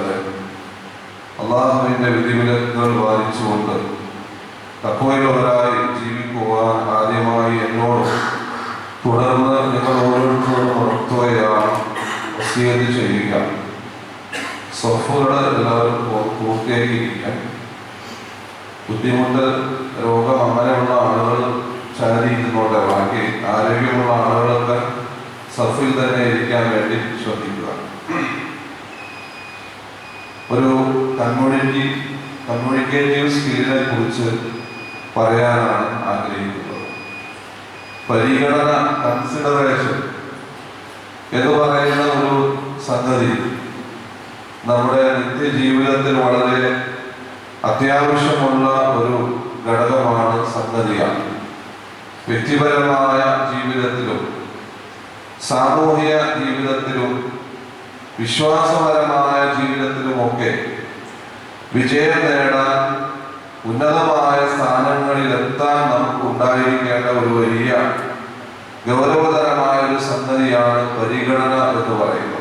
വിശ്വാസിനികളെ അള്ളാഹുവിന്റെ വിധിവിലക്കുകൾ പാലിച്ചുകൊണ്ട് തക്കവയുള്ളവരായി ജീവിക്കുവാൻ ആദ്യമായി എന്നോട് തുടർന്ന് നിങ്ങൾ ഓരോരുത്തരോടും ഉണർത്തുകയാണ് വസീയത്ത് ചെയ്യുക. സൊഫുകൾ എല്ലാവരും പൂർത്തിയാക്കിയിരിക്കാൻ ബുദ്ധിമുട്ട് രോഗം അങ്ങനെയുള്ള ആളുകൾ ചാരിയിരുന്നോട്ടെ ബാക്കി ആരോഗ്യമുള്ള ആളുകളൊക്കെ സഫിൽ തന്നെ ഇരിക്കാൻ വേണ്ടി ശ്രദ്ധിക്കുക. ഒരു കമ്മ്യൂണിറ്റി കമ്മ്യൂണിക്കേറ്റീവ് സ്കില്ലിനെ കുറിച്ച് പറയാനാണ് ആഗ്രഹിക്കുന്നത്. പരിഗണന കൺസിഡറേഷൻ എന്ന് പറയുന്ന ഒരു സംഗതി നമ്മുടെ നിത്യജീവിതത്തിൽ വളരെ അത്യാവശ്യമുള്ള ഒരു ഘടകമാണ് സംഗതിയാണ്. വ്യക്തിപരമായ ജീവിതത്തിലും സാമൂഹിക ജീവിതത്തിലും വിശ്വാസപരമായ ജീവിതത്തിലുമൊക്കെ വിജയം നേടാൻ ഉന്നതമായ സ്ഥാനങ്ങളിൽ എത്താൻ നമുക്ക് ഉണ്ടായിരിക്കേണ്ട ഒരു വലിയ ഗൗരവതരമായ ഒരു സംഗതിയാണ് പരിഗണന എന്ന് പറയുന്നത്.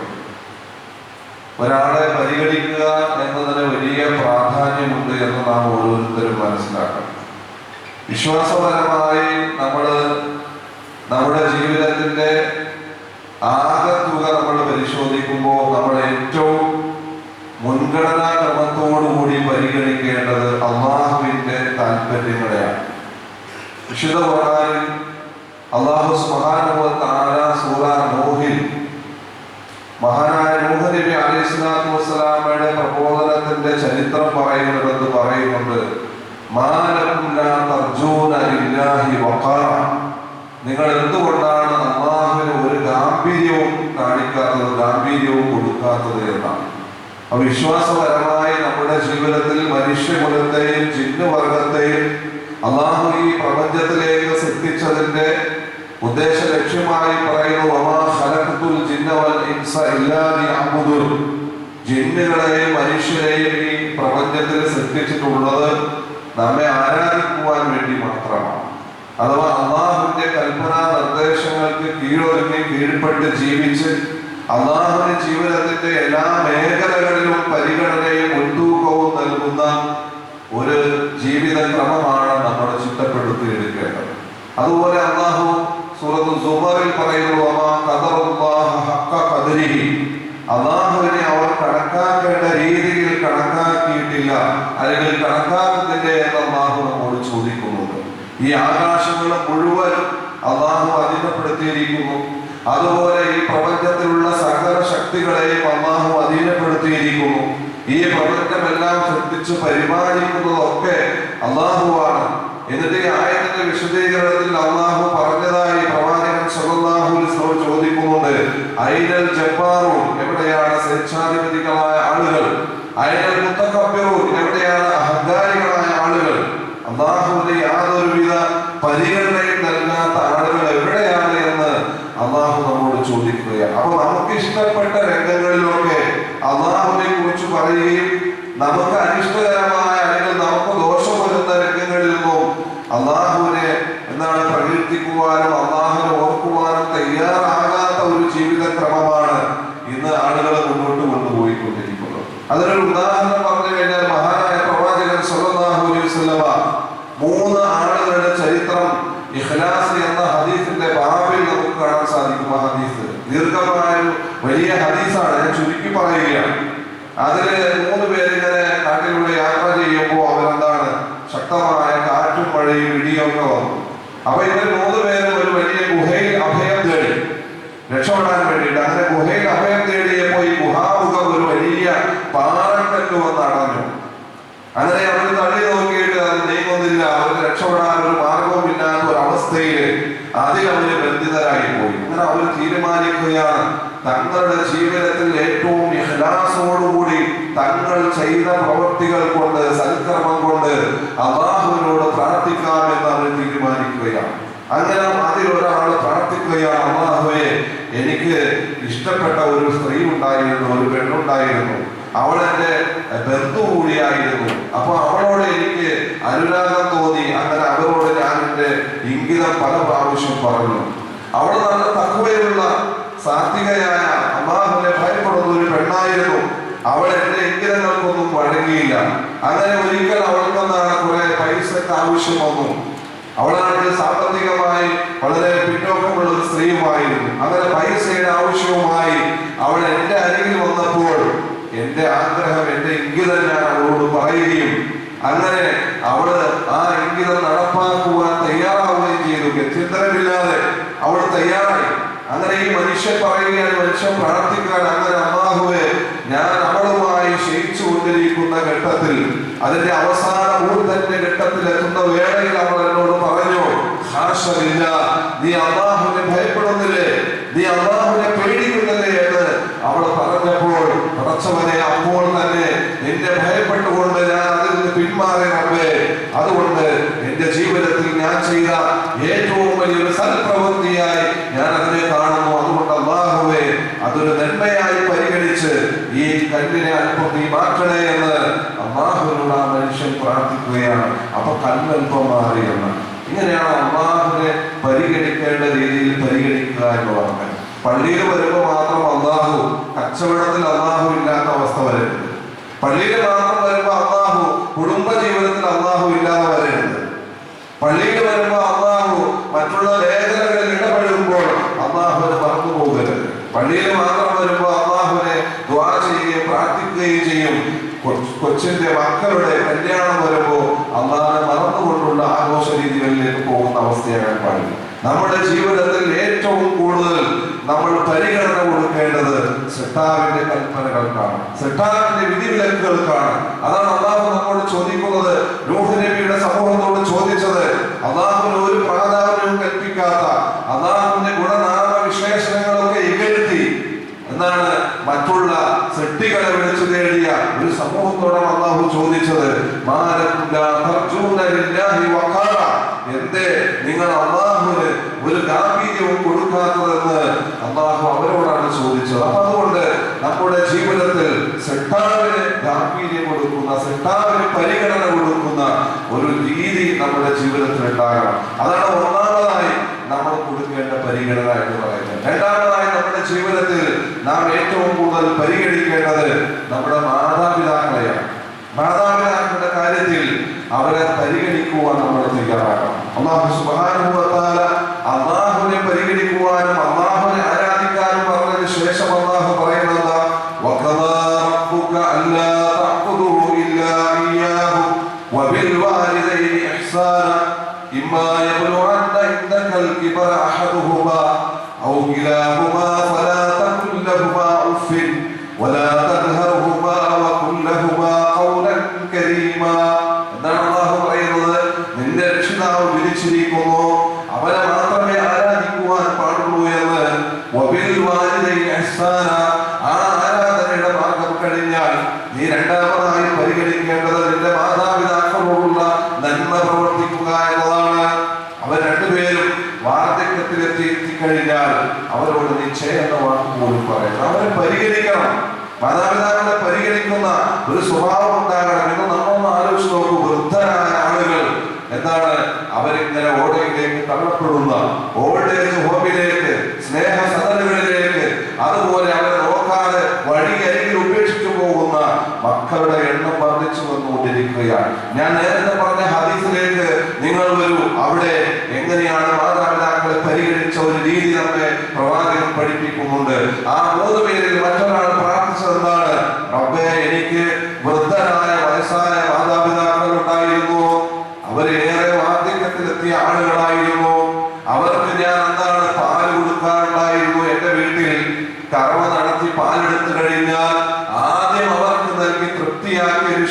ഒരാളെ പരിഗണിക്കുക എന്നതിന് വലിയ പ്രാധാന്യമുണ്ട് എന്ന് നാം ഓരോരുത്തരും മനസ്സിലാക്കണം. വിശ്വാസപരമായി നമ്മൾ നമ്മുടെ ജീവിതത്തിന്റെ ആകെ തുക പരിശോധിക്കുമ്പോൾ നമ്മൾ ഏറ്റവും മുൻഗണനാ ക്രമത്തോടുകൂടി പരിഗണിക്കേണ്ടത് അള്ളാഹുവിന്റെ താല്പര്യങ്ങളെയാണ് വിശുദ്ധ ഖുർആനിൽ അള്ളാഹു സുബ്ഹാനഹു വ തആല സൂറ മഹാനായ നൂഹ് അലൈഹി സ്വലാത്തു വസ്സലാമയുടെ പ്രബോധനത്തിന്റെ ചരിത്രം പറയുന്നിടത്ത് പറയുന്നുണ്ട് നിങ്ങൾ എന്തുകൊണ്ടാണ് അള്ളാഹുവിന് ഒരു ഗാംഭീര്യവും കാണിക്കാത്തത്? ഗാംഭീര്യവും കൊടുക്കാത്തത് എന്നാണ്. അപ്പൊ നമ്മുടെ ജീവിതത്തിൽ മനുഷ്യകുലത്തെയും ജിന്നുവർഗത്തെയും അള്ളാഹു ഈ പ്രപഞ്ചത്തിലേക്ക് സൃഷ്ടിച്ചതിന്റെ ഉദ്ദേശ ലക്ഷ്യമായി പറയുന്നു ജിന്നുകളെയും മനുഷ്യരെയും ഈ പ്രപഞ്ചത്തിൽ സൃഷ്ടിച്ചിട്ടുള്ളത് നമ്മെ ആരാധിക്കുവാൻ വേണ്ടി മാത്രമാണ്. അഥവാ അള്ളാഹുവിന്റെ കൽപ്പന നിർദ്ദേശങ്ങൾക്ക് കീഴൊരുങ്ങി കീഴ്പ്പെട്ട് ജീവിച്ച് അള്ളാഹുവിന്റെ ജീവിതത്തിന്റെ എല്ലാ മേഖലകളിലും പരിഗണനയും മുൻതൂക്കവും നൽകുന്ന ഒരു ജീവിത ക്രമമാണ് നമ്മൾ ചിട്ടപ്പെടുത്തിയെടുക്കേണ്ടത്. അതുപോലെ അള്ളാഹു സൂറത്തു സുബറിൽ പറയുന്നു. അള്ളാഹുവിനെ അവർ കണക്കാക്കേണ്ട രീതിയിൽ കണക്കാക്കിയിട്ടില്ല. അല്ലെങ്കിൽ കണക്കാക്കുന്നില്ല എന്ന് അള്ളാഹു നമ്മോട് ചോദിക്കുന്നുണ്ട്. ഈ ആകാശങ്ങൾ മുഴുവൻ അള്ളാഹു അധീനപ്പെടുത്തിയിരിക്കുന്നു അതുപോലെ ഈ പ്രപഞ്ചത്തിലുള്ള സകല ശക്തികളെയും അള്ളാഹു അധീനപ്പെടുത്തിയിരിക്കുന്നു. ഈ പ്രപഞ്ചമെല്ലാം ശ്രദ്ധിച്ച് പരിപാലിക്കുന്നതൊക്കെ അള്ളാഹുവാണ്. എന്നിട്ട് ഈ ആയത്തിന്റെ വിശദീകരണത്തിൽ അള്ളാഹു പറഞ്ഞതായി പ്രവാചകൻ സുഖാഹു ചോദിക്കുന്നുണ്ട്. ഐനൽ ജബ്ബാറൂൻ എവിടെയാണ് സ്വേച്ഛാധിപതികളായ ആളുകൾ? ഐനൽ മുത്തക്കബ്ബിറൂൻ എവിടെയാണ് അഹങ്കാരികളായ ആളുകൾ? അള്ളാഹുവിന്റെ യാതൊരുവിധ പരിഗണനയും നൽകാത്ത ആളുകൾ എവിടെയാണ് എന്ന് അള്ളാഹു നമ്മോട് ചോദിക്കുകയാണ് അപ്പൊ നമുക്ക് ഇഷ്ടപ്പെട്ട രംഗങ്ങളിലൊക്കെ അള്ളാഹുവിനെ കുറിച്ച് പറയുകയും നമുക്ക് അനിഷ്ടകരമായ അല്ലെങ്കിൽ നമുക്ക് ദോഷം വരുന്ന രംഗങ്ങളിൽ നിന്നും അള്ളാഹുവിനെ എന്താണ് പ്രകീർത്തിക്കുവാനും അള്ളാഹുവിനെ ഓർക്കുവാനും തയ്യാറാകാത്ത ഒരു ജീവിത ക്രമമാണ് ഇന്ന് ആളുകൾ മുന്നോട്ട് കൊണ്ടുപോയിക്കൊണ്ടിരിക്കുന്നത് അതിനൊരു ഉദാഹരണം പറഞ്ഞു കഴിഞ്ഞാൽ മഹാനായ പ്രവാചകൻ സല്ലല്ലാഹു അലൈഹി വസല്ലമ മൂന്ന് ആളുകളുടെ ചരിത്രം ഇഖ്ലാസ് എന്ന ഹദീസിന്റെ ബാബിൽ നമുക്ക് കാണാൻ സാധിക്കും ആ ഹദീസ് ദീർഘമായ ഒരു വലിയ ഹദീസാണ് ഞാൻ ചുരുക്കി പറയുകയാണ് അതിൽ മൂന്ന് പേര് ഇങ്ങനെ കാട്ടിലൂടെ യാത്ര ചെയ്യുമ്പോൾ അവരെന്താണ് ശക്തമായ കാറ്റും മഴയും ഇടിയും ഒക്കെ വന്നു. അപ്പൊ ഇവർ മൂന്ന് പേരും ഒരു രക്ഷപ്പെടാൻ വേണ്ടിയിട്ട് അങ്ങനെ ഗുഹയിൽ അഭയം തേടിയപ്പോ ഈ ഗുഹാമുഖം ഒരു വലിയ പാറക്കല്ല് വന്ന് അടഞ്ഞു അങ്ങനെ അവർ തള്ളി നോക്കിയിട്ട് അത് നീങ്ങുന്നില്ല അവർക്ക് രക്ഷപ്പെടാൻ ഒരു മാർഗവുമില്ലാത്ത ഒരു അവസ്ഥയിൽ അതിൽ അവർ ബന്ധിതരായി പോയി അങ്ങനെ അവർ തീരുമാനിക്കുകയാണ്. തങ്ങളുടെ ജീവിതത്തിൽ ഏറ്റവും ഇഹ്ലാസോടുകൂടി തങ്ങൾ ചെയ്ത പ്രവൃത്തികൾ കൊണ്ട് സൽക്കർമ്മം കൊണ്ട് അള്ളാഹുവിനോട് പ്രാർത്ഥിക്കാം എന്ന് അവർ തീരുമാനിക്കുകയാണ്. അങ്ങനെ അതിൽ ഒരാൾ പ്രാർത്ഥിക്കുകയാണ് അള്ളാഹുവെ എനിക്ക് ഇഷ്ടപ്പെട്ട ഒരു സ്ത്രീ ഉണ്ടായിരുന്നു ഒരു പെണ്ണുണ്ടായിരുന്നു. അവൾ എന്റെ ബന്ധു കൂടിയായിരുന്നു. അപ്പൊ അവളോട് എനിക്ക് അനുരാഗം തോന്നി. അങ്ങനെ അവരോട് ഞാൻ എന്റെ ഇംഗിതം പല പ്രാവശ്യം പറഞ്ഞു അവൾ നല്ല തക്കുവയുള്ള സാത്വികയായ അള്ളാഹുവിനെ ഭയപ്പെടുന്ന ഒരു പെണ്ണായിരുന്നു. അവൾ എന്റെ ഇംഗിതങ്ങൾക്കൊന്നും വഴങ്ങിയില്ല. അങ്ങനെ ഒരിക്കൽ അവൾക്കെന്താണ് കുറെ പൈസക്ക് ആവശ്യം വന്നു. അവളാണെങ്കിൽ സാമ്പത്തികമായി വളരെ പിന്നോക്കമുള്ള ഒരു സ്ത്രീയുമായിരുന്നു. അങ്ങനെ പൈസയുടെ ആവശ്യവുമായി അവൾ എന്റെ അരികിൽ വന്നപ്പോൾ എന്റെ ആഗ്രഹം എന്റെ ഇംഗിതം ഞാൻ അവളോട് പറയുകയും അങ്ങനെ അവൾ ആ ഇംഗിതം നടപ്പാക്കുവാൻ തയ്യാറാവുകയും ചെയ്തു ചിന്തനമില്ലാതെ അവൾ തയ്യാറായി. അങ്ങനെ ഈ മനുഷ്യൻ പറയുകയാണ് മനുഷ്യൻ പ്രാർത്ഥിക്കാൻ അങ്ങനെ അമ്മാഹുവെ ഞാൻ അവളുമായി ക്ഷയിച്ചു കൊണ്ടിരിക്കുന്ന ഘട്ടത്തിൽ അതിന്റെ അവസാന ഊർദ്ധന്റെ ഘട്ടത്തിൽ എത്തുന്ന വേളയിൽ അവൾ എന്നോട് പറഞ്ഞു ഹാഷമില്ല നീ അമ്മാഹുവിനെ ഭയപ്പെടുന്നില്ലേ? നീ അമ്മാഹുവിനെ പേടിക്കുന്നില്ലേ? എന്ന് അവൾ പറഞ്ഞപ്പോൾ പ്രച്ചവനെ അപ്പോൾ തന്നെ നിന്നെ ഭയപ്പെട്ടുകൊണ്ട് ഞാൻ അതിൽ നിന്ന് പിന്മാറി റബ്ബേ. അതുകൊണ്ട് എന്റെ ജീവിതത്തിൽ ഞാൻ ചെയ്ത ഏറ്റവും വലിയൊരു സൽപ്രവൃത്തിയായി ഞാൻ അതിനെ കാണുന്നു അതുകൊണ്ട് അള്ളാഹുവേ അതൊരു നന്മയായി പരിഗണിച്ച് ഈ കല്ലിനെ അല്പം നീ മാറ്റണേ എന്ന് അള്ളാഹുവിനോട് ആ മനുഷ്യൻ പ്രാർത്ഥിക്കുകയാണ് മാറി എന്ന് ഇങ്ങനെയാണ് അള്ളാഹുവിനെ പരിഗണിക്കേണ്ട രീതിയിൽ പരിഗണിക്കുക എന്നുള്ളത്. പള്ളിയിൽ വരുമ്പോൾ മാത്രം അള്ളാഹു കച്ചവടത്തിൽ അള്ളാഹു ഇല്ലാത്ത അവസ്ഥ വരരുത്. പള്ളിയിൽ മാത്രം വരുമ്പോൾ അള്ളാഹു കുടുംബ ജീവിതത്തിൽ അള്ളാഹു ഇല്ലാതെ വരരുത്. പള്ളിയിൽ വരുമ്പോൾ അള്ളാഹു മറ്റുള്ള ലേഖനങ്ങളിൽ ഇടപെടുമ്പോൾ അള്ളാഹുവിനെ മറന്നു പോകരുത്. പള്ളിയിൽ മാത്രം വരുമ്പോൾ അള്ളാഹുവിനെ ദ്വാ ചെയ്യുകയും പ്രാർത്ഥിക്കുകയും ചെയ്യും. കൊച്ചിന്റെ മക്കളുടെ കല്യാണം വരുമ്പോൾ അള്ളാഹിനെ മറന്നുകൊണ്ടുള്ള ആഘോഷ രീതികളിലേക്ക് പോകുന്ന അവസ്ഥയാകാൻ പാടില്ല നമ്മുടെ ജീവിതത്തിൽ ഏറ്റവും കൂടുതൽ നമ്മൾ പരിഗണന കൊടുക്കേണ്ടത് സെട്ടാവിന്റെ കൽപ്പനകൾക്കാണ്. സെട്ടാവിന്റെ വിധിവിലക്കുകൾക്കാണ്. അതാണ് അള്ളാഹു നമ്മോട് ചോദിക്കുന്നത്. നൂഹ് നബിയുടെ സമൂഹത്തോട് ചോദിച്ചത്. അള്ളാഹുവിന് ഒരു പ്രാധാന്യവും കൽപ്പിക്കാത്ത അള്ളാഹുവിന്റെ ഗുണനാമ വിശേഷണങ്ങളൊക്കെ ഇകഴ്ത്തി എന്നാണ് മറ്റുള്ള സെട്ടികളെ വിളിച്ചു തേടിയ ഒരു സമൂഹത്തോടെ അള്ളാഹു ചോദിച്ചത്. എന്തേ നിങ്ങൾ അള്ളാഹുവിന് ഒരു ഗാംഭീര്യവും കൊടുക്കാത്തതെന്ന് അള്ളാഹു അവരോടാണ് ചോദിച്ചത്. അപ്പൊ അതുകൊണ്ട് നമ്മുടെ ജീവിതത്തിൽ സെട്ടാവിന് ഗാംഭീര്യം കൊടുക്കുന്ന സെട്ടാവിന് പരിഗണന കൊടുക്കുന്ന ഒരു രീതി നമ്മുടെ ജീവിതത്തിൽ ഉണ്ടാകണം അതാണ് ഒന്നാമതായി നമ്മൾ കൊടുക്കേണ്ട പരിഗണന എന്ന് പറയുന്നത്. രണ്ടാമതായി നമ്മുടെ ജീവിതത്തിൽ നാം ഏറ്റവും കൂടുതൽ പരിഗണിക്കേണ്ടത് നമ്മുടെ മാതാപിതാക്കളെയാണ്. മാതാപിതാക്കളുടെ കാര്യത്തിൽ അവരെ പരിഗണിക്കുവാൻ നമ്മൾ തയ്യാറാക്കണം അള്ളാഹു തആല അള്ളാഹുവിനെ പരിഗണിക്കുവാനും يبلغن عندك الكبر أحدهما أو كلاهما فلا تقل لهما أف ولا تنهرهما മക്കളുടെ എണ്ണം വർദ്ധിച്ചു വന്നുകൊണ്ടിരിക്കുകയാണ്. ഞാൻ നേരത്തെ പറഞ്ഞ ഹദീസിലേക്ക് നിങ്ങൾ വരൂ. അവിടെ എങ്ങനെയാണ് മാതാപിതാക്കളെ പരിഗണിച്ച ഒരു രീതി നമ്മെ പ്രവാചകൻ പഠിപ്പിക്കുന്നുണ്ട്. ആ മൂന്ന് പേരിൽ മറ്റൊരാൾ പ്രാർത്ഥിച്ചതെന്നാണ് റബ്ബേ എനിക്ക് വൃദ്ധരായ വയസ്സായ മാതാപിതാക്കൾ ഉണ്ടായിരുന്നു. അവരേറെ വാർദ്ധക്യത്തിലെത്തിയ ആളുകളായിരുന്നു. അവർക്ക് ഞാൻ എന്താണ് പാൽ കൊടുക്കാറുണ്ടായിരുന്നു? എന്റെ വീട്ടിൽ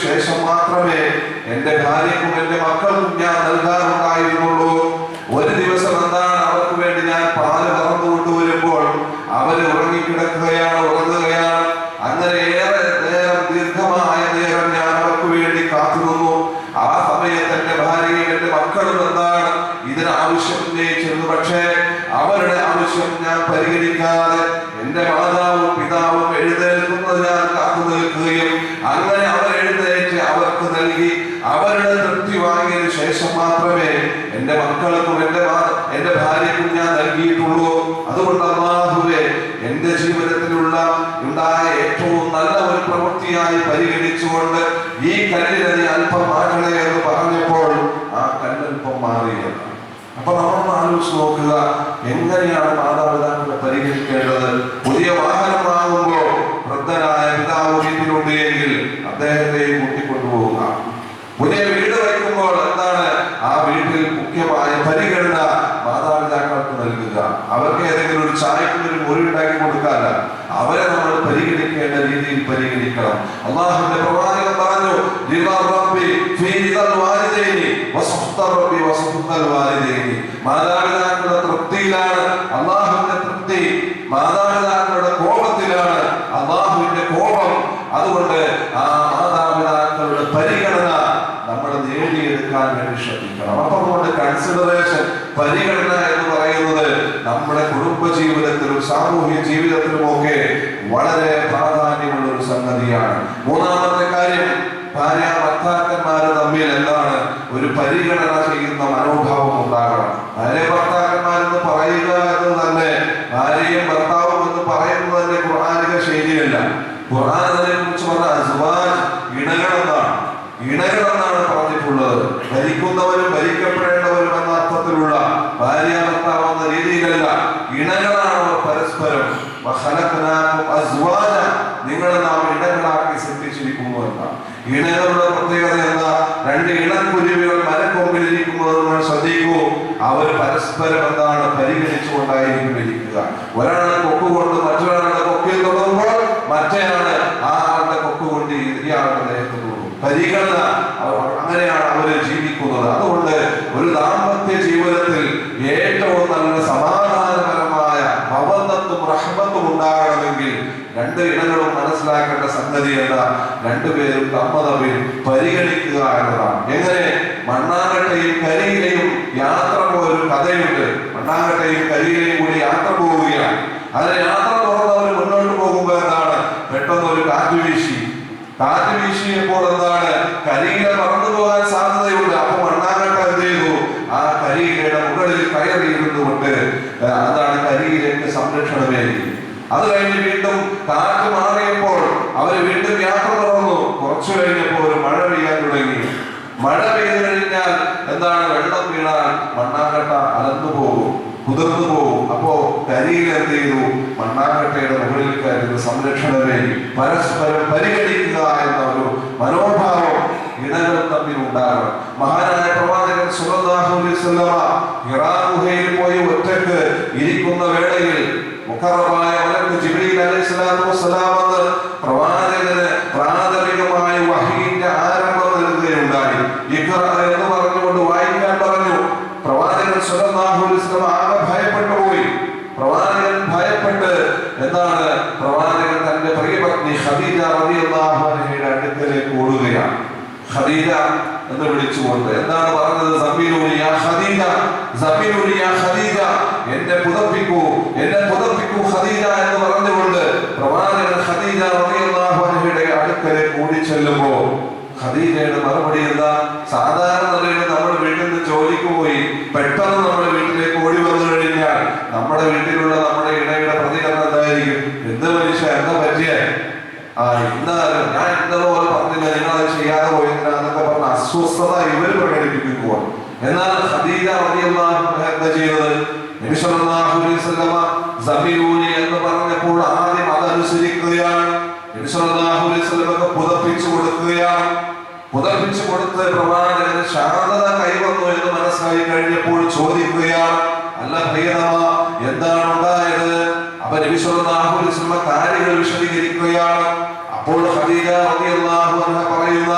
ശേഷം മാത്രമേ എന്റെ ഭാര്യക്കും എന്റെ മക്കൾക്കും ഞാൻ നൽകാറുണ്ടായിരുന്നുള്ളൂ. ഒരു ദിവസം എന്താണ് അവർക്ക് വേണ്ടി ഞാൻ പാൽ പറന്നു കൊണ്ടുവരുമ്പോൾ അവർ ഉറങ്ങിക്കിടക്കുകയാണ് ഉറങ്ങുകയാണ്. അങ്ങനെ ഏറെ നേരം ദീർഘമായ നേരം ഞാൻ അവർക്ക് വേണ്ടി കാത്തുനിന്നു. ആ സമയത്ത് എന്റെ ഭാര്യയും എന്റെ മക്കളും എന്താണ് ഇതിനാവശ്യം ഉന്നയിച്ചിരുന്നു. പക്ഷേ അവരുടെ ആവശ്യം ഞാൻ പരിഗണിക്കാതെ എന്റെ മാതാവും പിതാവും എഴുന്നേൽക്കുന്നത് ഞാൻ കാത്തു നിൽക്കുകയും അങ്ങനെ അവർ എഴുന്നേറ്റ് അവർക്ക് നൽകി അവരുടെ തൃപ്തി വാങ്ങിയതിനു ശേഷം മാത്രമേ എന്റെ മക്കൾക്കും എന്റെ മാ- എന്റെ ഭാര്യക്കും ഞാൻ നൽകിയിട്ടുള്ളൂ അതുകൊണ്ട് അള്ളാഹുവെ എന്റെ ജീവിതത്തിലുള്ള ഉണ്ടായ ഏറ്റവും നല്ല ഒരു പ്രവൃത്തിയായി പരിഗണിച്ചുകൊണ്ട് ഈ കല്ലിനെ നീ അല്പം മാറ്റണേ എന്ന് പറഞ്ഞപ്പോൾ ആ കല്ലല്പം മാറിയത് അപ്പൊ നമ്മളൊന്ന് ആലോചിച്ച് നോക്കുക. എങ്ങനെയാണ് മാതാപിതാക്കളെ പരിഗണിക്കേണ്ടത് പുതിയ വാഹനം വാങ്ങുമ്പോൾ വൃദ്ധനായ പിതാവ് വീട്ടിലുണ്ട് എങ്കിൽ അദ്ദേഹത്തെയും കൂട്ടിക്കൊണ്ടുപോവുക പുതിയ വീട് വയ്ക്കുമ്പോൾ എന്താണ് ആ വീട്ടിൽ മുഖ്യമായ പരിഗണന മാതാപിതാക്കൾക്ക് നൽകുക അവർക്ക് ഏതെങ്കിലും ഒരു ചായക്ക് ഒരു മുറി ഉണ്ടാക്കി കൊടുക്കാല്ല അവരെ നമ്മൾ പരിഗണിക്കേണ്ട രീതിയിൽ പരിഗണിക്കണം. അള്ളാഹുവിന്റെ പ്രവാചകൻ പറഞ്ഞു റബ്ബി ഫീ റിദൽ വാലിദൈനി വസഖ്ത റബ്ബി വസഖ്തൽ വാലിദൈനി." മാതാപിതാക്കളുടെ തൃപ്തിയിലാണ്. അള്ളാഹുവിന്റെ തൃപ്തി മാതാപിതാക്കളുടെ കോപത്തിലാണ്. അള്ളാഹുവിന്റെ കോപം. അതുകൊണ്ട് ആ മാതാപിതാക്കളുടെ പരിഗണന നമ്മൾ നേടിയെടുക്കാൻ വേണ്ടി ശ്രദ്ധിക്കണം. അപ്പൊ അതുകൊണ്ട് കൺസിഡറേഷൻ പരിഗണന പറയുന്നത് നമ്മുടെ കുടുംബ ജീവിതത്തിലും സാമൂഹ്യ ജീവിതത്തിലും ഒക്കെ വളരെ പ്രാധാന്യമുള്ള ഒരു സംഗതിയാണ്. മൂന്നാമത്തെ കാര്യം ഭാര്യ ഭർത്താക്കന്മാര് തമ്മിൽ എന്താണ്? ഒരു പരിഗണന ചെയ്യുന്ന മനോഭാവം ഉണ്ടാകണം. ഭാര്യ ഭർത്താക്കന്മാരെന്ന് പറയുക എന്ന് തന്നെ ഭാര്യയും ഭർത്താവും എന്ന് പറയുന്നത് തന്നെ ഖുർആാനിക ശൈലിയല്ല. ഖുർആൻ അതിനെ കുറിച്ച് പറഞ്ഞ അസ്വാജ് ഇണകളെന്നാണ് ഇണകളെന്നാണ് പറഞ്ഞിട്ടുള്ളത് ഭരിക്കുന്നവരും ഭരിക്കപ്പെടേണ്ടവരും എന്ന അർത്ഥത്തിലുള്ള ഭാര്യ ഭർത്താവ് എന്ന രീതിയിലല്ല ഇണകളാണ് അവർ പരസ്പരം വഖലഖനാകും അസ്വാജ നിങ്ങളെ നാം ഇണകളാക്കി സൃഷ്ടിച്ചിരിക്കുന്നു എന്നാണ് ഇണകളുടെ പ്രത്യേകത എന്താ രണ്ട് ഇണക്കുരുവികൾ മരക്കൊമ്പിൽ ഇരിക്കുന്നത് നമ്മൾ ശ്രദ്ധിക്കൂ അവർ പരസ്പരം എന്താണ് പരിഗണിച്ചുകൊണ്ടായിരിക്കും ഇരിക്കുക ഒരാളുടെ കൊക്ക് കൊണ്ട് മറ്റൊരാളുടെ കൊക്കിൽ തൊടുമ്പോൾ മറ്റേയാൾ ആ ആളുടെ കൊക്ക് കൊണ്ട് ഇയാളുടെ ദേഹത്ത് തൊടും പരിഗണന അവർ- അങ്ങനെയാണ് അവർ ജീവിക്കുന്നത് അതുകൊണ്ട് ഒരു ദാമ്പത്യ ജീവിതത്തിൽ ഏറ്റവും നല്ല സമാധാനപരമായ ഭവനത്തും റഹ്മത്തും ഉണ്ടാകണമെങ്കിൽ രണ്ട് ഇണകളും മനസ്സിലാക്കേണ്ട സംഗതി എന്താ രണ്ടുപേരും തമ്മ തമ്മിൽ പരിഗണിക്കുക എന്നതാണ്. എങ്ങനെ? മണ്ണാങ്കട്ടയും കരിയിലെയും യാത്ര പോയൊരു കഥയുണ്ട്. മണ്ണാങ്കട്ടയും കരിയിലെയും കൂടി യാത്ര പോവുകയാണ്. അതിന് യാത്ര തുറന്നവർ മുന്നോട്ട് പോകുമ്പോൾ എന്താണ്? പെട്ടെന്ന് ഒരു കാറ്റ് വീശി. കാറ്റ് വീശിയപ്പോൾ എന്താണ്? കരിയില പറന്നു പോകാൻ സാധ്യതയുണ്ട്. അപ്പൊ മണ്ണാങ്കട്ട എന്ത് ചെയ്തു? ആ കരിയിലയുടെ മുകളിൽ കയറിയിരുന്നുകൊണ്ട് കൊണ്ട് അതാണ് കരിയിലേക്ക് സംരക്ഷണമേകി അത് കഴിഞ്ഞ് വീണ്ടും കാറ്റ് മാറിയപ്പോൾ അവർ വീണ്ടും യാത്ര തുറന്നു കുറച്ചു കഴിഞ്ഞപ്പോൾ ഒരു മഴ പെയ്യാൻ തുടങ്ങി. മഴ പെയ്തു കഴിഞ്ഞാൽ എന്താണ്? വെള്ളം വീണാൽ മണ്ണാങ്കട്ട അലന്നു പോകും കുതിർന്നു പോകും. അപ്പോ കരിയിൽ എന്ത് ചെയ്തു? മണ്ണാങ്കട്ടയുടെ മുകളിൽ കയറുന്ന സംരക്ഷണമേ പരസ്പരം പരിഗണിക്കുക എന്ന ഒരു മനോഭാവം ഇണകൾ തമ്മിൽ ഉണ്ടാകണം. മഹാനായ പ്രവാചകൻ അലൈഹി ഗുഹയിൽ പോയി ഒറ്റയ്ക്ക് ഇരിക്കുന്ന വേളയിൽ മുഖറമായ മലക്ക് ജിബ്രീൽ അലൈഹിസ്സലാത്തു വസ്സലാം എന്ന് പ്രവാചകന് ആകെ ഭയപ്പെട്ടു പോയി. പ്രവാചകൻ ഭയപ്പെട്ട് എന്താണ്? പ്രവാചകൻ തന്റെ പ്രിയപത്നി ഖദീജ റളിയല്ലാഹു അടുത്തേക്ക് ഓടുകയാണ്. ഖദീജ എന്ന് വിളിച്ചുകൊണ്ട് എന്താണ് പറഞ്ഞത്? സബീലൂനി യാ ഖദീജ സബീലൂനി യാ ഖദീജ എന്നെ പുതപ്പിക്കൂ എന്നെ പുതപ്പിക്കൂ ഖദീജ എന്ന് പറഞ്ഞുകൊണ്ട് പ്രവാചകൻ ഖദീജ റളിയല്ലാഹു അൻഹയുടെ അടുക്കലേക്ക് ഓടി ചെല്ലുമ്പോൾ ഖദീജയുടെ മറുപടി എന്താ? സാധാരണ നിലയിൽ നമ്മൾ വീട്ടിൽ നിന്ന് ജോലിക്ക് പോയി പെട്ടെന്ന് നമ്മുടെ വീട്ടിലേക്ക് ഓടി വന്നു കഴിഞ്ഞാൽ നമ്മുടെ വീട്ടിലുള്ള നമ്മുടെ ഇണയുടെ പ്രതികരണം എന്തായിരിക്കും? എന്ത് മനുഷ്യ എന്താ പറ്റിയ? ആ എന്നാലും ഞാൻ ഇന്നതുപോലെ പറഞ്ഞില്ല നിങ്ങൾ അത് ചെയ്യാതെ പോയില്ല എന്നൊക്കെ പറഞ്ഞ അസ്വസ്ഥത ഇവർ പ്രകടിപ്പിക്കുമ്പോൾ. എന്നാൽ ഖദീജ എന്താ സബീലൂനി എന്ന് പറഞ്ഞപ്പോൾ ആദ്യം വസല്ലമക്ക് പുതപ്പിച്ചു കൊടുക്കുകയാണ്. പുതപ്പിച്ചു കൊടുത്ത് പ്രവാചകന് ശാന്തത കൈവന്നു എന്ന് മനസ്സിലായി കഴിഞ്ഞപ്പോൾ ചോദിക്കുകയാണ് അല്ല പ്രിയതമ എന്താണ് ഉണ്ടായത്? അപ്പൊ നബി അലൈഹി വസല്ലമ കാര്യങ്ങൾ വിശദീകരിക്കുകയാണ്. അപ്പോൾ ഖദീജ റളിയല്ലാഹു അൻഹ പറയുന്ന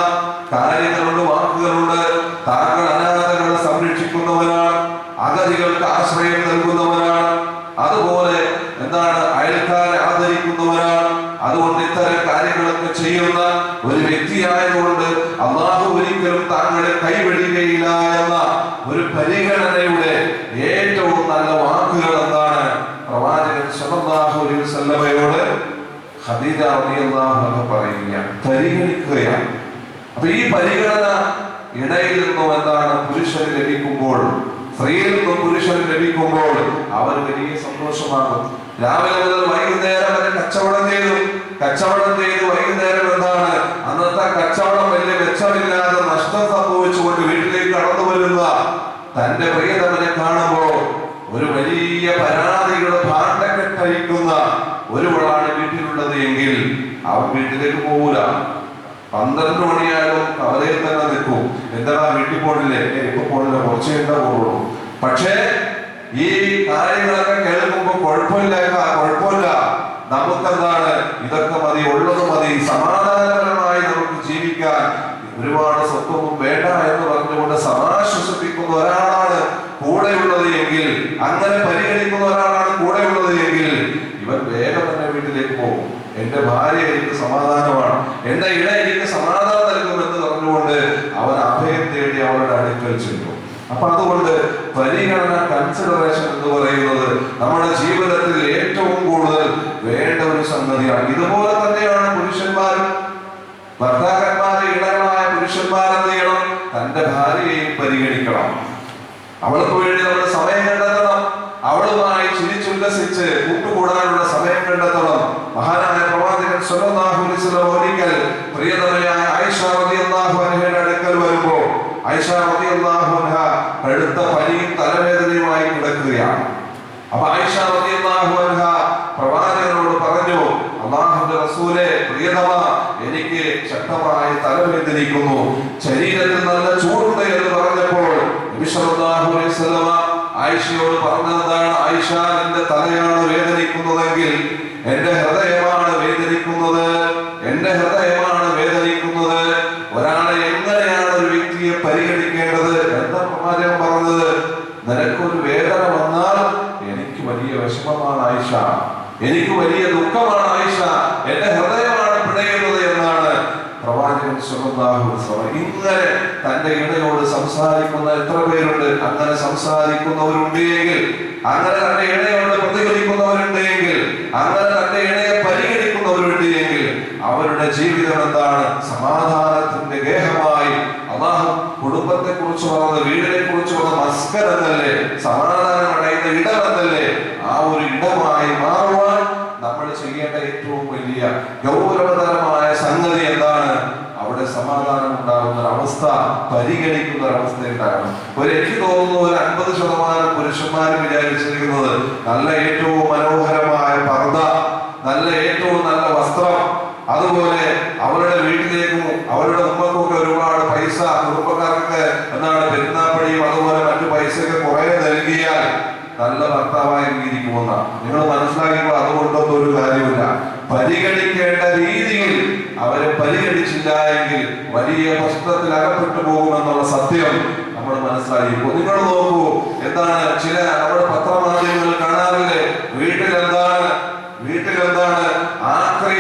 കാര്യങ്ങളുണ്ട് വാക്കുകളുണ്ട്. താങ്കൾ അനാഥകളെ സംരക്ഷിക്കുന്നവനാണ് അഗതികൾക്ക് ആശ്രയം നൽകുന്നവനാണ് അതുപോലെ എന്താണ് അയൽക്കാരെ ആദരിക്കുന്നവനാണ് അതുകൊണ്ട് ഇത്തരം കാര്യങ്ങളൊക്കെ ചെയ്യുന്ന ഒരു വ്യക്തിയായതുകൊണ്ട് അള്ളാഹു ഒരിക്കലും താങ്കളെ കൈവിടുകയില്ല എന്ന ഒരു പരിഗണനയുടെ ഏറ്റവും നല്ല വാക്കുകൾ എന്താണ് പ്രവാചകൻ സല്ലല്ലാഹു അലൈഹി വസല്ലമയോട് ഖദീജ റളിയല്ലാഹു അൻഹ പറയുക പരിഗണിക്കുകയാണ്. അപ്പൊ ഈ പരിഗണന ഇടയിൽ നിന്നും എന്താണ് പുരുഷന് ലഭിക്കുമ്പോൾ സ്ത്രീയിൽ നിന്നും പുരുഷന് ലഭിക്കുമ്പോൾ അവർ വലിയ സന്തോഷമാകും. രാവിലെ മുതൽ വൈകുന്നേരം വരെ കച്ചവടം ചെയ്തു. കച്ചവടം ചെയ്ത് വൈകുന്നേരം എന്താണ്? അന്നത്തെ കച്ചവടം വലിയ മെച്ചമില്ലാതെ നഷ്ടം സംഭവിച്ചുകൊണ്ട് വീട്ടിലേക്ക് കടന്നു വരുന്ന തന്റെ പ്രിയതമനെ കാണുമ്പോൾ ഒരു വലിയ പരാതിയുടെ ഭാണ്ഡക്കെട്ടഴിക്കുന്ന ഒരുവളാണ് വീട്ടിലുള്ളത് എങ്കിൽ അവൻ വീട്ടിലേക്ക് പോകൂല പന്ത്രണ്ട് മണിയായാലും അവരെ തന്നെ നിൽക്കും. എന്താ വീട്ടിൽ പോണില്ലേ? "ഏയ് ഇപ്പൊ പോണില്ല കുറച്ച് കഴിഞ്ഞാൽ പോകുള്ളൂ പക്ഷേ ഈ കാര്യങ്ങളൊക്കെ കേൾക്കുമ്പോ കുഴപ്പമില്ല കുഴപ്പമില്ല. നമുക്കെന്താണ്? ഇതൊക്കെ മതി ഉള്ളത് മതി. സമാധാനപരമായി നമുക്ക് ജീവിക്കാൻ ഒരുപാട് സ്വത്വവും വേണ്ട എന്ന് പറഞ്ഞുകൊണ്ട് സമാശ്വസിപ്പിക്കുന്ന ഒരാളാണ് കൂടെയുള്ളത് എങ്കിൽ അങ്ങനെ പരിഗണിക്കുന്ന ഒരാളാണ് കൂടെയുള്ളത് എങ്കിൽ ഇവൻ വേഗം തന്നെ വീട്ടിലേക്ക് പോകും എന്റെ ഭാര്യ എനിക്ക് സമാധാനമാണ്. എന്റെ ഇട എനിക്ക് സമാധാനം നൽകുമെന്ന് പറഞ്ഞുകൊണ്ട് അവൻ അഭയം തേടി അവളുടെ അടുക്കൽ ചെല്ലും അപ്പൊ അതുകൊണ്ട് പരിഗണന കൺസിഡറേഷൻ എന്ന് പറയുന്നത് നമ്മുടെ ജീവിതത്തിൽ ഏറ്റവും കൂടുതൽ വേണ്ട ഒരു സംഗതിയാണ്. ഇതുപോലെ തന്നെയാണ് പുരുഷന്മാരും. ഭർത്താക്കന്മാരെ ഇടങ്ങളായ പുരുഷന്മാരെന്ത് ചെയ്യണം? തന്റെ ഭാര്യയെയും പരിഗണിക്കണം. അവൾക്ക് വേണ്ടി നമ്മൾ സമയം കണ്ടെത്തണം. അവളുമായി ചിരിച്ചുല്ലസിച്ച് കൂട്ടുകൂടാനുള്ള സമയം കണ്ടെത്തണം മഹാനായ പ്രവാചകൻ സ്വല്ലല്ലാഹു അലൈഹി വസല്ലം ഒരിക്കൽ പ്രിയതമയായ ആയിഷ റളിയല്ലാഹു അൻഹയുടെ അടുക്കൽ വരുമ്പോൾ ആയിഷ റളിയല്ലാഹു അൻഹ കടുത്ത പനിയും തലവേദനയുമായി കിടക്കുകയാണ്. അപ്പൊ ആയിഷ റളിയല്ലാഹു അൻഹ പ്രവാചകനോട് പറഞ്ഞു അള്ളാഹുവിന്റെ റസൂലെ പ്രിയതമ എനിക്ക് ശക്തമായി തലവേദനിക്കുന്നു. ശരീരത്തിൽ നല്ല ചൂടുണ്ട് എന്ന് പറഞ്ഞപ്പോൾ ആയിഷയോട് പറഞ്ഞതാണ് ആയിഷ എന്റെ തലയാണ് വേദനിക്കുന്നതെങ്കിൽ എന്റെ ഹൃദയമാണ് വേദനിക്കുന്നത്. എന്റെ ഹൃദയമാണ് വേദനിക്കുന്നത് ഒരാളെ എങ്ങനെയാണ് ഒരു വ്യക്തിയെ പരിഗണിക്കേണ്ടത്? എന്താ പ്രവാചകൻ പറഞ്ഞത്? നിനക്കൊരു വേദന വന്നാൽ എനിക്ക് വലിയ വിഷമമാണ് ആയിഷ. എനിക്ക് വലിയ ദുഃഖമാണ് ആയിഷ. എന്റെ ഹൃദയമാണ് പിടയുന്നത് എന്നാണ് പ്രവാചകൻ ഇങ്ങനെ തന്റെ ഇണയോട് സംസാരിക്കുന്ന എത്ര പേരുണ്ട്? അങ്ങനെ സംസാരിക്കുന്നവരുണ്ടെങ്കിൽ അങ്ങനെ തന്റെ ഇണയോട് പ്രതികരിക്കുന്നവരുണ്ടെങ്കിൽ അങ്ങനെ തന്റെ ഇണയെ പരിഗണിക്കുന്നവരുണ്ടെങ്കിൽ അവരുടെ ജീവിതം എന്താണ്? സമാധാനത്തിന്റെ ഗേഹമായി അള്ളാഹു കുടുംബത്തെ കുറിച്ച് പറഞ്ഞത് വീടിനെ കുറിച്ച് പറഞ്ഞ എന്നല്ലേ സമാധാനം അടയുന്ന ഇടമെന്നല്ലേ ആ ഒരു ഇടമായി മാറുവാൻ നമ്മൾ ചെയ്യേണ്ട ഏറ്റവും വലിയ ഗൗരവതരമായ സംഗതി എന്താണ്? അവിടെ സമാധാനം ഉണ്ടാകുന്ന അവസ്ഥ പരിഗണിക്കുന്ന അവസ്ഥ ഉണ്ടാകണം. ഒരു എനിക്ക് തോന്നുന്നു ഒരു അൻപത് ശതമാനം പുരുഷന്മാർ വിചാരിച്ചിരിക്കുന്നത് നല്ല ഏറ്റവും മനോഹരമായ പർദ്ദ നല്ല ഏറ്റവും നല്ല വസ്ത്രം അതുപോലെ അവരുടെ വീട്ടിലേക്കും അവരുടെ ഉമ്മക്കൊക്കെ ഒരുപാട് പൈസ കുടുംബക്കാർക്ക് എന്താണ് പെരുന്നാപ്പടിയും അതുപോലെ മറ്റു പൈസയൊക്കെ കുറെ നൽകിയാൽ നല്ല ഭർത്താവായി അംഗീകരിക്കുമെന്ന നിങ്ങൾ മനസ്സിലാക്കിയപ്പോൾ അതുകൊണ്ടൊന്നും ഒരു കാര്യമില്ല പരിഗണിക്കേണ്ട രീതിയിൽ അവരെ പരിഗണിച്ചില്ല എങ്കിൽ വലിയ പ്രശ്നത്തിൽ അകപ്പെട്ടു പോകുമെന്നുള്ള സത്യം നമ്മൾ മനസ്സിലാക്കിയപ്പോൾ നിങ്ങൾ നോക്കൂ എന്താണ് ചില നമ്മുടെ പത്രമാധ്യമങ്ങൾ കാണാറില്ലേ? വീട്ടിൽ എന്താണ് വീട്ടിൽ എന്താണ് ആക്രി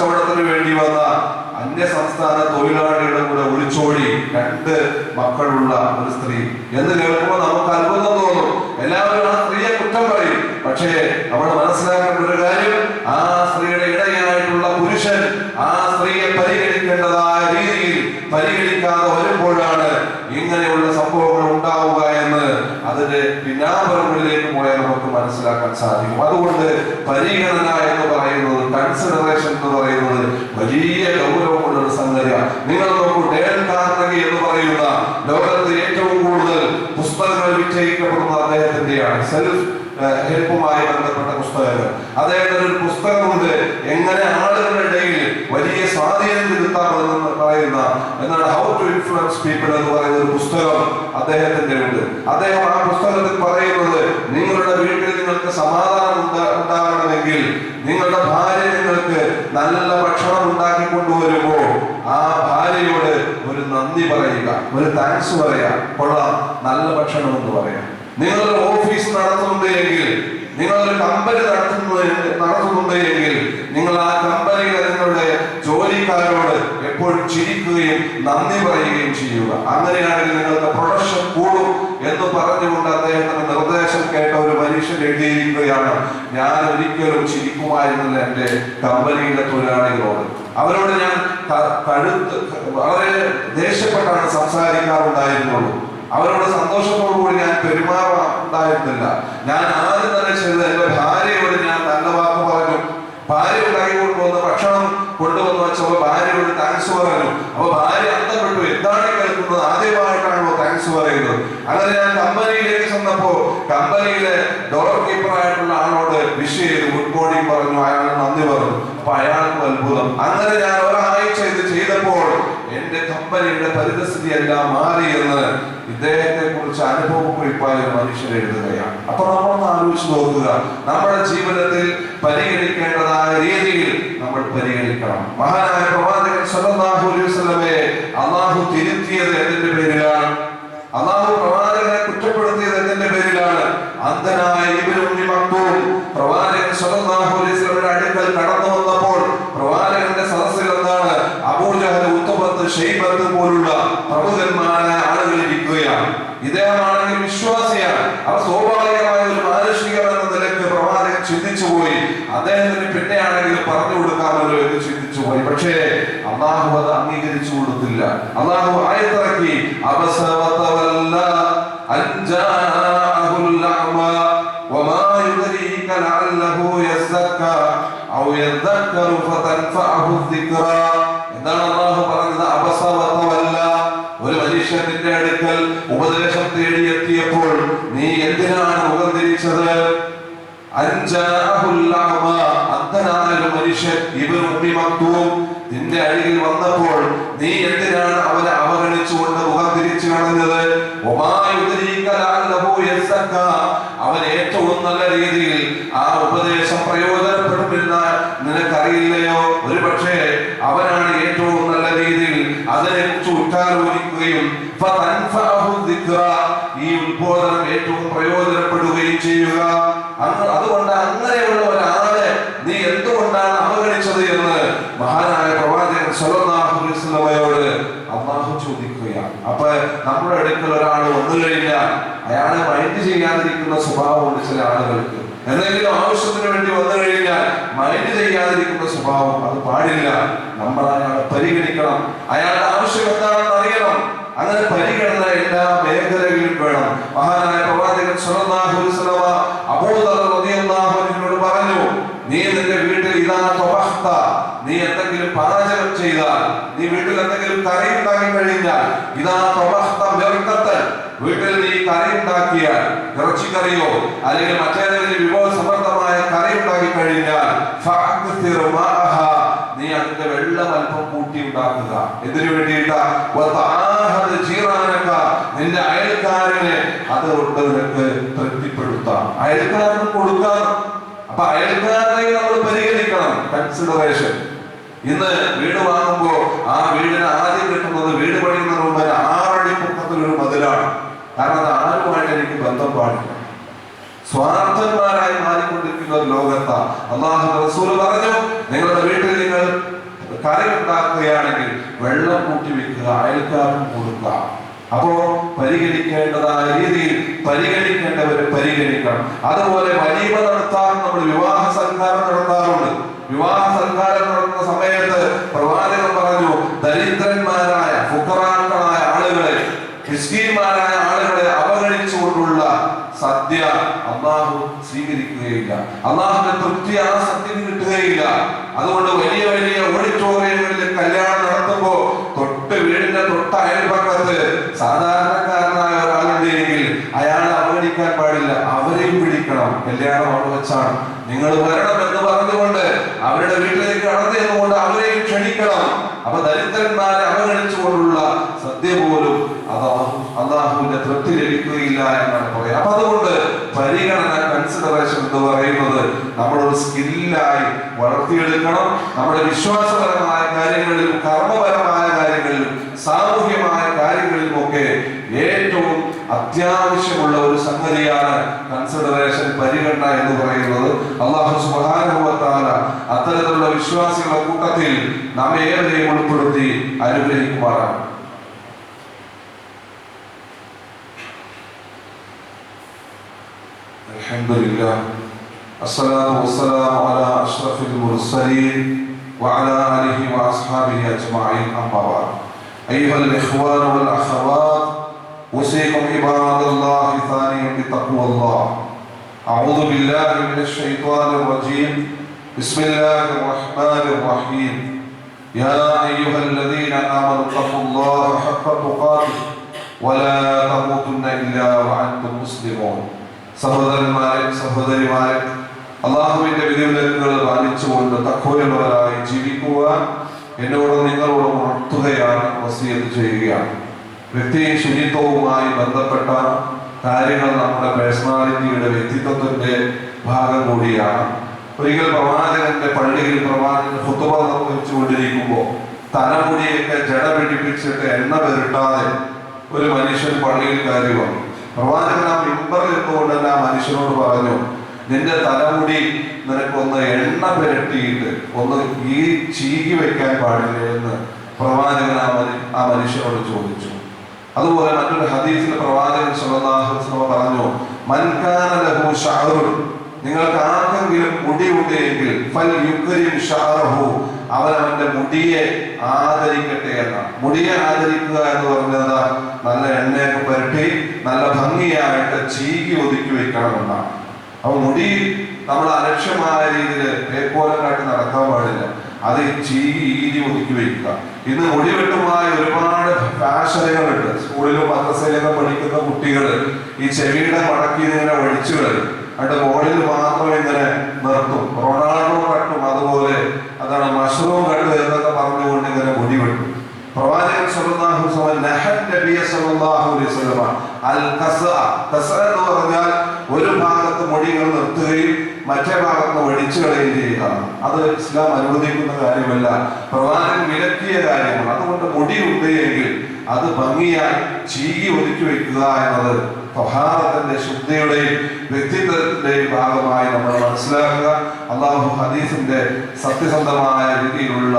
കച്ചവടത്തിന് വേണ്ടി വന്ന അന്യ സംസ്ഥാന തൊഴിലാളികളുടെ കൂടെ ഒളിച്ചോടി രണ്ട് മക്കളുള്ള ഒരു സ്ത്രീ എന്ന് കേൾക്കുമ്പോൾ നമുക്ക് അത്ഭുതം തോന്നും. എല്ലാവരും ആ സ്ത്രീയെ കുറ്റം പറയും. പക്ഷേ അദ്ദേഹത്തിന് ഒരു പുസ്തകമുണ്ട്. എങ്ങനെ ആളുകളുടെ ഇടയിൽ വലിയ സ്വാധീനം ചെലുത്താമെന്ന് പറയുന്ന എന്നാണ് ഹൗ ടു ഇൻഫ്ലുവൻസ് പീപ്പിൾ എന്ന് പറയുന്ന ഒരു പുസ്തകം അദ്ദേഹത്തിന്റെ ഉണ്ട്. അദ്ദേഹം ആ പുസ്തകത്തിൽ പറയുന്നത് നിങ്ങളുടെ വീട്ടിൽ നിങ്ങൾക്ക് സമാധാനം ഉണ്ടാകണമെങ്കിൽ നിങ്ങളുടെ ഭാര്യ നിങ്ങൾക്ക് നല്ല ഭക്ഷണം ഉണ്ടാക്കി കൊണ്ടുവരുമ്പോൾ ആ ഭാര്യയോട് ഒരു നന്ദി പറയുക ഒരു താങ്ക്സ് പറയുക. കൊള്ളാം നല്ല ഭക്ഷണം എന്ന് പറയാം. നിങ്ങളുടെ ഓഫീസ് നടത്തുന്നുണ്ട് എങ്കിൽ നിങ്ങളൊരു കമ്പനി നടത്തുന്നത് നടത്തുന്നുണ്ട് എങ്കിൽ നിങ്ങൾ ആ കമ്പനിയിലെ നിങ്ങളുടെ ജോലിക്കാരോട് എപ്പോഴും ചിരിക്കുകയും നന്ദി പറയുകയും ചെയ്യുക. അങ്ങനെയാണെങ്കിൽ നിങ്ങളുടെ പ്രൊഡക്ഷൻ കൂടും എന്ന് പറഞ്ഞുകൊണ്ട് അദ്ദേഹത്തിന്റെ നിർദ്ദേശം കേട്ട ഒരു മനുഷ്യൻ എഴുതിയിരിക്കുകയാണ് ഞാൻ ഒരിക്കലും ചിരിക്കുമായിരുന്നില്ല എന്റെ കമ്പനിയിലെ തൊഴിലാളികളോട്. അവരോട് ഞാൻ കഴുത്ത് വളരെ ദേഷ്യപ്പെട്ടാണ് സംസാരിക്കാറുണ്ടായിരുന്നുള്ളൂ. അവരോട് സന്തോഷത്തോടു കൂടി ഞാൻ പെരുമാറാറുണ്ടായിരുന്നില്ല ഞാൻ ആദ്യം തന്നെ ചെയ്തത് എന്റെ ഭാര്യയോട് ഞാൻ നല്ല വാക്ക് പറഞ്ഞു. ഭാര്യ ഉണ്ടാക്കി കൊണ്ടുവന്ന ഭക്ഷണം കൊണ്ടുവന്ന് വെച്ചപ്പോ ഭാര്യയോട് താങ്ക്സ് പറഞ്ഞു. അപ്പൊ ഭാര്യ അന്തപ്പെട്ടു എന്താണ് കേൾക്കുന്നത്? ആദ്യമായിട്ടാണോ താങ്ക്സ് പറയുന്നത്. അങ്ങനെ ഞാൻ കമ്പനിയിലേക്ക് ചെന്നപ്പോ കമ്പനിയിലെ ഡോർ കീപ്പർ ആയിട്ടുള്ള ആളോട് വിഷ് ചെയ്ത് ഗുഡ് മോർണിംഗ് പറഞ്ഞു. അയാൾ നന്ദി പറഞ്ഞു. അയാൾക്കും അത്ഭുതം. അങ്ങനെ ഞാൻ ഒരാഴ്ച ഇത് ചെയ്തപ്പോൾ എന്റെ കമ്പനിയുടെ പരിതസ്ഥിതി എല്ലാം മാറി എന്ന് ഇദ്ദേഹത്തെ കുറിച്ച് അനുഭവക്കുറിപ്പായ ഒരു മനുഷ്യൻ എഴുതുകയാണ്. അപ്പൊ നമ്മളൊന്ന് ആലോചിച്ച് നോക്കുക. നമ്മുടെ ജീവിതത്തിൽ പരിഗണിക്കേണ്ടതായ രീതിയിൽ നമ്മൾ പരിഗണിക്കണം. മഹാനായ പ്രവാചകൻ സല്ലല്ലാഹു അലൈഹി വസല്ലമയെ അള്ളാഹു തിരുത്തിയത് എന്തിന്റെ പേരിലാണ്? അള്ളാഹു പ്രവാചകനെ കുറ്റപ്പെടുത്തിയത് എന്തിന്റെ പേരിലാണ് അന്ധനായ ഇബ്നു ഉമ്മി മക്തൂം പ്രവാചകൻ സല്ലല്ലാഹു അലൈഹി വസല്ലമയുടെ അടുക്കൽ കടന്നു വന്നപ്പോൾ പ്രവാചകന്റെ സദസ്സിൽ എന്താണ് അബൂജഹൽ ഉത്തബത്ത് ഷെയ്ബത്ത് പോലുള്ള പ്രമുഖന്മാരായ ആളുകൾ ഇരിക്കുകയാണ് ഇദ്ദേഹമാണെങ്കിൽ വിശ്വാസിയാണ് അവർ സ്വാഭാവികമായ ഒരു മാനുഷികർ എന്ന നിലയ്ക്ക് പ്രവാചകൻ ചിന്തിച്ചു പോയി അദ്ദേഹത്തിന് പിന്നെയാണെങ്കിൽ ഒരു ചിന്തിച്ചു പോയി. പക്ഷേ അള്ളാഹു അത് അംഗീകരിച്ചു കൊടുത്തില്ല. അള്ളാഹു ആയത്തിറക്കി അബസവതവല്ല ഉമ്മി നിന്റെ അരികിൽ വന്നപ്പോൾ നീ എന്തിനാണ് അവനെ അവഗണിച്ചുകൊണ്ട് മുഖം തിരിച്ചു കളഞ്ഞത് അവൻ ഏറ്റവും നല്ല രീതിയിൽ ആ ഉപദേശം പ്രയോജനപ്പെടുമെന്ന് നിനക്കറിയില്ലയോ? ഒരു പക്ഷേ അവനാണ് ഏറ്റവും നല്ല രീതിയിൽ അതിനെ കുറിച്ച് ഉറ്റാലോചിക്കുകയും ഈ ഉത്ബോധനം ഏറ്റവും പ്രയോജനപ്പെടുകയും ചെയ്യുക. അതുകൊണ്ട് അങ്ങനെയുള്ള ഒരാളെ നീ എന്തുകൊണ്ടാണ് അവഗണിച്ചത് എന്ന് മഹാനായ പ്രവാചകൻ സല്ലല്ലാഹു അലൈഹി വസല്ലമയോട് അള്ളാഹു ചോദിക്കുകയാണ് അപ്പൊ നമ്മുടെ അടുക്കൽ ഒരാൾ വന്നു കഴിഞ്ഞാൽ അയാളെ മൈൻഡ് ചെയ്യാതിരിക്കുന്ന സ്വഭാവമുണ്ട് ചില ആളുകൾക്ക്. എന്തെങ്കിലും ആവശ്യത്തിന് വേണ്ടി വന്നു കഴിഞ്ഞാൽ മൈൻഡ് ചെയ്യാതിരിക്കുന്ന സ്വഭാവം അത് പാടില്ല. നമ്മൾ അയാളെ പരിഗണിക്കണം. അയാളുടെ ആവശ്യം എന്താണെന്ന് അറിയണം. അങ്ങനെ പരിഗണന എല്ലാ മേഖലകളിലും വേണം. മഹാനായ പ്രവാചകൻ അൻഹുവിനോട് പറഞ്ഞു നീ നിന്റെ വീട്ടിൽ ഇതാ തൊബഹ്ത നീ എന്തെങ്കിലും പാചകം ചെയ്താൽ നീ വീട്ടിൽ എന്തെങ്കിലും കറി ഉണ്ടാക്കി കഴിഞ്ഞാൽ ഇതാ മിർക്കത്തൻ വീട്ടിൽ നീ കറി ഉണ്ടാക്കിയാൽ ഇറച്ചി കറിയോ അല്ലെങ്കിൽ മറ്റേതെങ്കിലും വിഭവ സമൃദ്ധമായ കറി ഉണ്ടാക്കി കഴിഞ്ഞാൽ നീ അതിന്റെ വെള്ളം അല്പം കൂട്ടി ഉണ്ടാക്കുക എന്തിനു വേണ്ടിയിട്ടാ. നിന്റെ അയൽക്കാരനെ അതുകൊണ്ട് നിനക്ക് തൃപ്തിപ്പെടുത്താം. അയൽക്കാരന് കൊടുക്കാം. അപ്പൊ അയൽക്കാരനെ നമ്മൾ പരിഗണിക്കണം. കൺസിഡറേഷൻ ഇന്ന് വീട് വാങ്ങുമ്പോ ആ വീടിന് ആദ്യം കിട്ടുന്നത് വീട് പണിയുന്നതിന് മുമ്പ് ആറടി പൊക്കത്തിലൊരു മതിലാണ്. കാരണം എനിക്ക് ബന്ധം പാടില്ല സ്വാർത്ഥന്മാരായി മാറിക്കൊണ്ടിരിക്കുന്ന ഒരു ലോകത്ത. അള്ളാഹു റസൂൽ പറഞ്ഞു നിങ്ങളുടെ വീട്ടിൽ നിങ്ങൾ കറി ഉണ്ടാക്കുകയാണെങ്കിൽ വെള്ളം കൂട്ടി വെക്കുക അയൽക്കാർക്ക് കൊടുക്കുക അപ്പോ പരിഗണിക്കേണ്ടതായ രീതിയിൽ പരിഗണിക്കേണ്ടവരെ പരിഗണിക്കണം. അതുപോലെ വലീമ നടത്താറും നമ്മൾ വിവാഹ സൽക്കാരം നടത്താറുണ്ട്. വിവാഹ സൽക്കാരം നടത്തുന്ന സമയത്ത് പ്രവാചകൻ പറഞ്ഞു ദരിദ്രന്മാരായ ഫുക്കറാക്കളായ ആളുകളെ മിസ്കീന്മാരായ ആളുകളെ അവഗണിച്ചുകൊണ്ടുള്ള സദ്യ അള്ളാഹു സ്വീകരിക്കുകയില്ല. അള്ളാഹുന്റെ തൃപ്തി ആ സത്യം കിട്ടുകയില്ല. അതുകൊണ്ട് വലിയ വലിയ ഓഡിറ്റോറിയങ്ങളിൽ കല്യാണം നടത്തുമ്പോ തൊട്ട് വീടിന്റെ തൊട്ട് അയൽപക്കത്ത് സാധാരണക്കാരനായ ഒരാളുണ്ടെങ്കിൽ അയാളെ അവഗണിക്കാൻ പാടില്ല. അവരെയും പിടിക്കണം. കല്യാണം അവിടെ വെച്ചാണ്. നിങ്ങൾ വരണം എന്ന് പറഞ്ഞുകൊണ്ട് അവരുടെ വീട്ടിലേക്ക് കടന്നു എന്നുകൊണ്ട് അവരെയും ക്ഷണിക്കണം. അപ്പൊ ദരിദ്രന്മാരെ അവഗണിച്ചുകൊണ്ടുള്ള സദ്യ പോലും അള്ളാഹു അള്ളാഹു അള്ളാഹുവിന്റെ തൃപ്തി ലഭിക്കുകയില്ല എന്നാണ് പറയുന്നത്. അപ്പൊ അതുകൊണ്ട് പരിഗണന കൺസിഡറേഷൻ എന്ന് പറയുന്നത് നമ്മളൊരു സ്കില്ലായി വളർത്തിയെടുക്കണം. നമ്മുടെ വിശ്വാസപരമായ കാര്യങ്ങളിലും കർമ്മപരമായ കാര്യങ്ങളിലും സാമൂഹ്യമായ കാര്യങ്ങളിലും ഒക്കെ ഏറ്റവും അത്യാവശ്യമുള്ള ഒരു സംഗതിയാണ് കൺസിഡറേഷൻ പരിഗണന എന്ന് പറയുന്നത്. അള്ളാഹു സുബാനുഭവത്താല അത്തരത്തിലുള്ള വിശ്വാസികളുടെ കൂട്ടത്തിൽ നാം ഏവരെയും ഉൾപ്പെടുത്തി അനുഗ്രഹിക്കുമാറാണ്. الحمد لله. الصلاة والسلام على أشرف المرسلين وعلى آله وأصحابه أجمعين أما بعد. أيها الإخوان والأخوات أوصيكم عباد الله ثانيا بتقوى الله. أعوذ بالله من الشيطان الرجيم. بسم الله الرحمن الرحيم. يا أيها الذين آمنوا اتقوا الله حق تقاته ولا تموتن إلا وأنتم مسلمون. സഹോദരന്മാരെ സഹോദരിമാരെ അള്ളാഹുവിന്റെ വിധിവിലക്കുകൾ പാലിച്ചുകൊണ്ട് തക്കോയുള്ളവരായി ജീവിക്കുവാൻ എന്നോട് നിങ്ങളോട് ഉണർത്തുകയാണ് വസീത് ചെയ്യുകയാണ്. വ്യക്തി ശുചിത്വവുമായി ബന്ധപ്പെട്ട കാര്യങ്ങൾ നമ്മുടെ പേഴ്സണാലിറ്റിയുടെ വ്യക്തിത്വത്തിന്റെ ഭാഗം കൂടിയാണ്. ഒരിക്കൽ പ്രവാചകന്റെ പള്ളിയിൽ പ്രവാചകൻ ഫുത്തുബ നിർവഹിച്ചുകൊണ്ടിരിക്കുമ്പോൾ തലമുടിയൊക്കെ ജട പിടിപ്പിച്ചിട്ട് എണ്ണ പെരുട്ടാതെ ഒരു മനുഷ്യൻ പള്ളിയിൽ കയറി വന്നു. പ്രവാചകൻ ആ മിമ്പറിൽ ഇരുന്നുകൊണ്ട് തന്നെ ആ മനുഷ്യനോട് പറഞ്ഞു. നിന്റെ തലമുടി നിനക്കൊന്ന് എണ്ണ പുരട്ടിയിട്ട് ഒന്ന് ഈ ചീകി വെക്കാൻ പാടില്ല എന്ന് പ്രവാചകൻ ആ മനു ആ മനുഷ്യനോട് ചോദിച്ചു. അതുപോലെ മറ്റൊരു ഹദീസിൽ പ്രവാചകൻ വസല്ലം പറഞ്ഞു മൻകാന ലഹു ഷഅറുൻ നിങ്ങൾക്ക് ആർക്കെങ്കിലും മുടി ഉണ്ടെങ്കിൽ ഫൽ യുക്രിം ഷഅറഹു അവൻ അവന്റെ മുടിയെ ആദരിക്കട്ടെ എന്നാണ്. മുടിയെ ആദരിക്കുക എന്ന് പറഞ്ഞത് നല്ല എണ്ണയൊക്കെ പുരട്ടി നല്ല ഭംഗിയായിട്ട് ചീകി ഒതുക്കി വെക്കണം എന്നാണ്. അപ്പൊ മുടി നമ്മൾ അലക്ഷ്യമായ രീതിയിൽ പേക്കോലം കാട്ടി നടക്കാൻ പാടില്ല. അത് ചീകി ഈരി ഒതുക്കി വെക്കുക. ഇന്ന് മുടി വെട്ടുമായ ഒരുപാട് ഫാഷനുകളുണ്ട്. സ്കൂളിലും മദ്രസയിലൊക്കെ പഠിക്കുന്ന കുട്ടികൾ ഈ ചെവിയുടെ മടക്കി ഇങ്ങനെ ഒഴിച്ചു കളയും അതിന്റെ മുകളിൽ മാത്രം ഇങ്ങനെ നിർത്തും. റൊണാൾഡോ കട്ടും അതുപോലെ അതാണ് മഷറൂം കണ്ടത് എന്നൊക്കെ പറഞ്ഞുകൊണ്ട് ഇങ്ങനെ മുടി വെട്ടും പ്രവാചകൻ സല്ലല്ലാഹു അലൈഹി വസല്ലം നഹൻ നബിയ സല്ലല്ലാഹു അലൈഹി വസല്ലം അൽ ഖസ്അ ഖസ്അ എന്ന് പറഞ്ഞാൽ ഒരു ഭാഗത്ത് മുടികൾ നിർത്തുകയും മറ്റേ ഭാഗത്ത് ഒഴിച്ചു കളയുകയും ചെയ്യുക അത് ഇസ്ലാം അനുവദിക്കുന്ന കാര്യമല്ല. പ്രവാചകൻ വിലക്കിയ കാര്യമാണ്. അതുകൊണ്ട് മുടി ഉണ്ട് എങ്കിൽ അത് ഭംഗിയായി ചീകി ഒതുക്കി വെക്കുക എന്നത് സ്വഭാവത്തിന്റെ ശുദ്ധിയുടെയും വ്യക്തിത്വത്തിന്റെയും ഭാഗമായി നമ്മൾ മനസ്സിലാക്കുക. അള്ളാഹു ഹദീസിന്റെ സത്യസന്ധമായ രീതിയിലുള്ള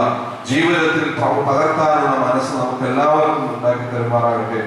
ജീവിതത്തിൽ പകർത്താനുള്ള മനസ്സ് നമുക്ക് എല്ലാവർക്കും ഉണ്ടാക്കി തരുമാറാകട്ടെ.